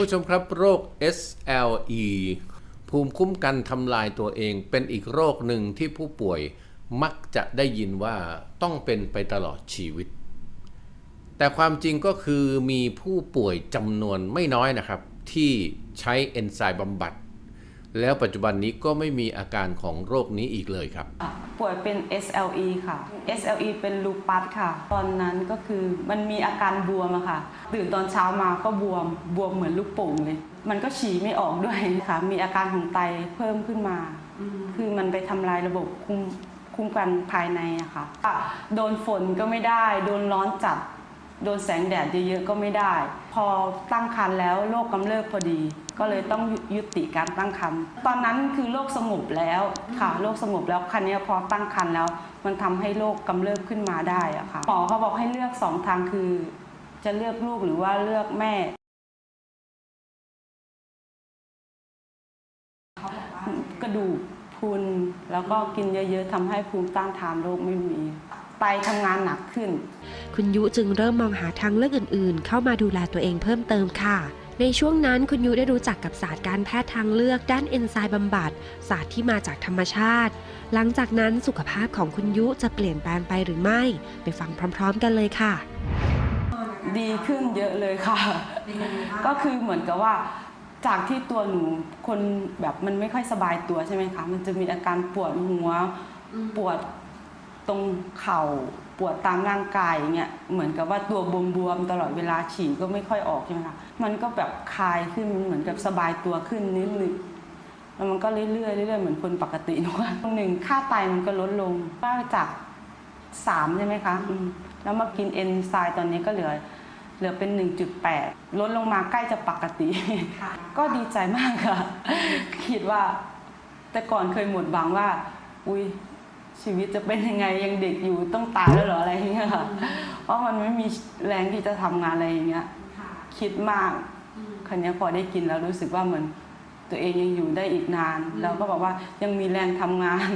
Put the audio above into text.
ผู้ชมครับโรค SLE ภูมิคุ้มกันทำลายตัวเองเป็นอีกโรคหนึ่งที่ผู้ป่วยมักจะได้ยินว่าต้องเป็นไปตลอดชีวิต แต่ความจริงก็คือมีผู้ป่วยจำนวนไม่น้อยนะครับ ที่ใช้เอนไซม์บำบัด แล้วปัจจุบันนี้ก็ไม่มีอาการของโรคนี้อีกเลยครับ ป่วยเป็น SLE ค่ะ SLE เป็นลูปัสค่ะ ตอนนั้นก็คือมันมีอาการบวมอะค่ะ ตื่นตอนเช้ามาก็บวมบวมเหมือนลูกโป่งเลย มันก็ฉี่ไม่ออกด้วยค่ะ มีอาการของไตเพิ่มขึ้นมา คือมันไปทำลายระบบคุมคุ้มกันภายในอะค่ะโดนฝนก็ไม่ได้ โดนร้อนจัด โดนแสงแดดเยอะๆก็ไม่ได้ พอตั้งครรภ์แล้วโรคกำเริบพอดี ก็เลยต้องยุติการตั้งครรภ์ตอนนั้นคือโรคสงบแล้วค่ะโรคสงบแล้วคันนี้ยพอตั้งครรภ์แล้ว มันทำให้โรคกำเริบขึ้นมาได้อะค่ะหมอเขาบอกให้เลือกสองทางคือ จะเลือกลูกหรือว่าเลือกแม่ กระดูกพุนแล้วก็กินเยอะ ๆทำให้ภูมิต้านทานโรคไม่มีไตทำงานหนักขึ้น คุณยุจึงเริ่มมองหาทางเลือกอื่นๆ เข้ามาดูแลตัวเองเพิ่มเติมค่ะในช่วงนั้นคุณยุได้รู้จักกับศาสตร์การแพทย์ทางเลือกด้านเอนไซม์บำบัด ศาสตร์ที่มาจากธรรมชาติ หลังจากนั้นสุขภาพของคุณยุจะเปลี่ยนแปลงไปหรือไม่ ไปฟังพร้อม ๆ กันเลยค่ะ ดีขึ้นเยอะเลยค่ะก็คือเหมือนกับว่า จากที่ตัวหนูคนแบบมันไม่ค่อยสบายตัวใช่ไหมคะ มันจะมีอาการปวดหัวปวดตรงเข่าปวดตามร่างกายอย่างเงี้ยเหมือนกับว่าตัวบวมๆตลอดเวลาฉี่ก็ไม่ค่อยออกใช่ไหมคะมันก็แบบคลายขึ้นมันเหมือนกับสบายตัวขึ้นนิดนึงแล้วมันก็เรื่อยๆเรื่อยๆเหมือนคนปกตินะว่าหนึ่งค่าไตมันก็ลดลงก็จากสามใช่ไหมคะอืมแล้วมากินเอนไซม์ตอนนี้ก็เหลือ เหลือเป็น 1.8 ลดลงมาใกล้จะปกติ ก็ดีใจมากค่ะ คิดว่า แต่ก่อนเคยหมดหวังว่า อุ้ยชีวิตจะเป็นยังไงยังเด็กอยู่ต้องตายแล้วเหรออะไรอย่างเงี้ยค่ะ เพราะมันไม่มีแรงที่จะทำงานอะไรอย่างเงี้ยคิดมากคันนี้ยพอได้กินแล้วรู้สึกว่าเหมือนตัวเองยังอยู่ได้อีกนาน แล้วก็บอกว่ายังมีแรงทำงาน